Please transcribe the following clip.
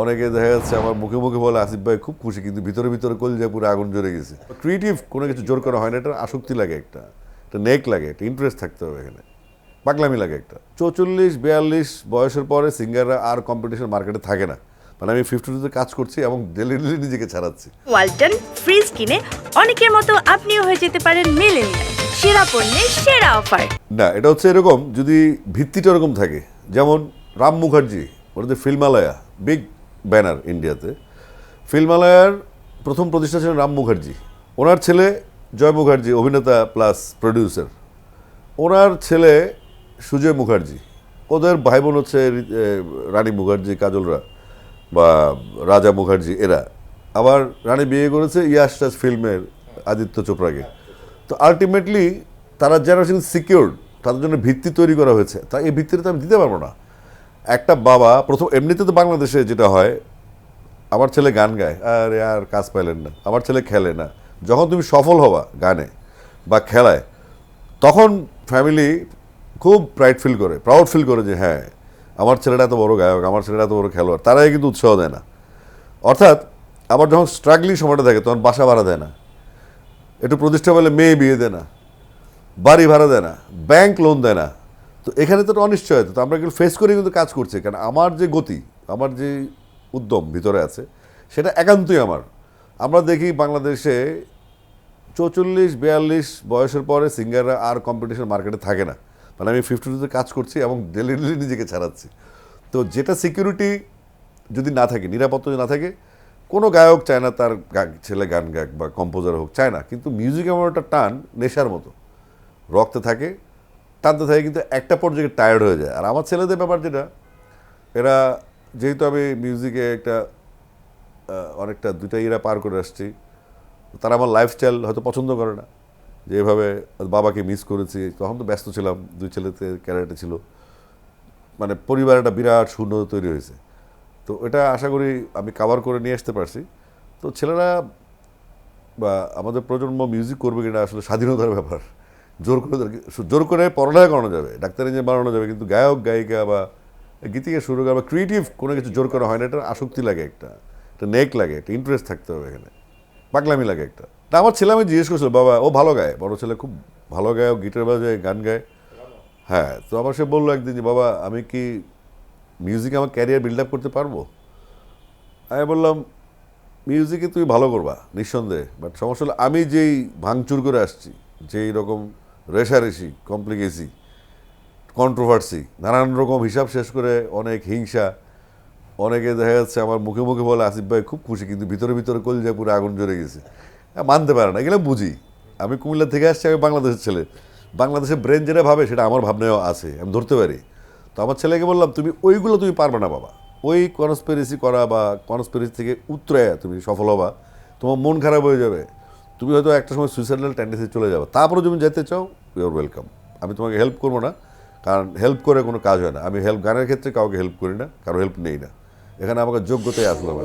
অনেকে দেখা যাচ্ছে আমার মুখে মুখে বলে আসিফ ভাই খুব খুশি কিন্তু ভিতরে ভিতরে কলজা পুরো আগুন জ্বলে গেছে। ক্রিয়েটিভ কোনো কিছু জোর করা হয় না এটা আসক্তি লাগে একটা একটা নেক লাগে একটা ইন্টারেস্ট থাকতে হবে এখানে। পাগলামি লাগে একটা। চৌচল্লিশ বিয়াল্লিশ বয়সের পরে সিঙ্গাররা আর কম্পিটিশন মার্কেটে থাকে না। মানে আমি ফিফটি টুতে কাজ করছি এবং ডেলি ডেলি নিজেকে ছাড়াচ্ছি। ওয়ালটন ফ্রিজ কিনে অনেকের মতো আপনিও হয়ে যেতে পারেন মিলেনিয়াল সেরা পণ্যের সেরা অফার না এটা হচ্ছে এরকম যদি ভিত্তিটা এরকম থাকে যেমন রাম মুখার্জি ওদের ফিল্মালয়া বিগ ব্যানার ইন্ডিয়াতে। ফিল্মালয়ার প্রথম প্রতিষ্ঠা ছিলেন রাম মুখার্জি। ওনার ছেলে জয় মুখার্জি, অভিনেতা প্লাস প্রডিউসার ওনার ছেলে সুজয় মুখার্জি। ওদের ভাই বোন হচ্ছে রানী মুখার্জি, কাজলরা বা রাজা মুখার্জি, এরা। আবার রানী বিয়ে করেছে টাস ফিল্মের আদিত্য চোপড়াকে। তো আলটিমেটলি তারা জেনারেশন সিকিউর তাদের জন্য ভিত্তি তৈরি করা হয়েছে। তা এই ভিত্তিটা আমি দিতে পারব না। একটা বাবা, প্রথম এমনিতে তো বাংলাদেশে যেটা হয়, আমার ছেলে গান গায়। আরে আর কাজ পাইলেন না। আমার ছেলে খেলে না। যখন তুমি সফল হবা গানে বা খেলায়, তখন ফ্যামিলি খুব প্রাইড ফিল করে প্রাউড ফিল করে যে হ্যাঁ আমার ছেলেটা এত বড় গায়ক, আমার ছেলেটা এত বড় খেলোয়াড়। তারাই কিন্তু উৎসাহ দেয় না। অর্থাৎ আবার যখন স্ট্রাগলিং সময়টা থাকে, তখন বাসা ভাড়া দেয় না। একটু প্রতিষ্ঠা পেলে মেয়ে বিয়ে দেয় না। বাড়ি ভাড়া দেয় না। ব্যাংক লোন দেয় না। তো এখানে তো অনিশ্চয়তা, তো আমরা কিন্তু ফেস করে কিন্তু কাজ করছি। কারণ আমার যে গতি, আমার যে উদ্যম ভিতরে আছে, সেটা একান্তই আমার। আমরা দেখি বাংলাদেশে চৌচল্লিশ, বিয়াল্লিশ বয়সের পরে সিঙ্গাররা আর কম্পিটিশন মার্কেটে থাকে না। মানে আমি ফিফটি টুতে কাজ করছি এবং ডেলি ডেলি নিজেকে ছাড়াচ্ছি। তো যেটা সিকিউরিটি যদি না থাকে, নিরাপত্তা যদি না থাকে, কোনো গায়ক চায় না তার ছেলে গান গায়ক বা কম্পোজার হোক, চায় না। কিন্তু মিউজিক এমন একটা টান নেশার মতো। রক্তে থাকে টানতে থাকে কিন্তু একটা পর্যায়ে টায়ার্ড হয়ে যায়। আর আমার ছেলেদের ব্যাপার যেটা, এরা যেহেতু আমি মিউজিকে একটা অনেকটা দুইটা ইরা পার করে আসছি, তারা আমার লাইফস্টাইল হয়তো পছন্দ করে না। যে এভাবে বাবাকে মিস করেছি, তখন তো ব্যস্ত ছিলাম, দুই ছেলেতে ক্যারেটে ছিল। মানে পরিবার একটা বিরাট শূন্য তৈরি হয়েছে। তো এটা আশা করি আমি কাভার করে নিয়ে আসতে পারছি। তো ছেলেরা বা আমাদের প্রজন্ম মিউজিক করবে কিনা আসলে স্বাধীনতার ব্যাপার। জোর করে জোর করে পড়ালেখা করানো যাবে ডাক্তার ইঞ্জিনিয়ার বানানো যাবে, কিন্তু গায়ক, গায়িকা বা গীতিকে শুরু করা বা ক্রিয়েটিভ কোনো কিছু জোর করা হয় না, এটা আসক্তি লাগে একটা একটা নেক লাগে, একটা ইন্টারেস্ট থাকতে হবে এখানে, পাগলামি লাগে একটা। তা আমার ছেলে আমি জিজ্ঞেস করছিল বাবা, ও ভালো গায়, বড় ছেলে খুব ভালো গায়, ও গিটার বাজায় গান গায়। হ্যাঁ তো আমার সে বলল একদিন যে, বাবা, আমি কি মিউজিকে আমার ক্যারিয়ার বিল্ড আপ করতে পারব? আমি বললাম মিউজিকে তুই ভালো করবা, নিঃসন্দেহে বাট সমস্যা হলো আমি যেই ভাঙচুর করে আসছি, যেই রকম রেশারেশি কমপ্লিকেসি কন্ট্রোভার্সি নানান রকম হিসাব শেষ করে অনেক হিংসা অনেকে দেখা যাচ্ছে আমার মুখে মুখে বলে আসিফ ভাই খুব খুশি কিন্তু ভিতরে ভিতরে কলজা পুরো আগুন জ্বলে গেছে। হ্যাঁ, মানতে পারে না এগুলো বুঝি। আমি কুমিল্লা থেকে আসছি আমি বাংলাদেশের ছেলে। বাংলাদেশের ব্রেন যেটা ভাবে সেটা আমার ভাবনায়ও আছে আমি ধরতে পারি। তো আমার ছেলেকে বললাম তুমি ওইগুলো তুমি পারবে না বাবা। ওই কনস্পেরেসি করা বা কনস্পেরেসি থেকে উত্তরে তুমি সফল হবা। তোমার মন খারাপ হয়ে যাবে। তুমি হয়তো একটা সময় সুইসাইডাল টেন্ডেন্সি চলে যাবে। তারপরে তুমি যেতে চাও ইউর ওয়েলকাম আমি তোমাকে হেল্প করব না, কারণ হেল্প করে কোনো কাজ হয় না। আমি হেল্প গানের ক্ষেত্রে কাউকে হেল্প করি না, কারও হেল্প নেই না। এখানে আমাকে যোগ্যতাই আসলাম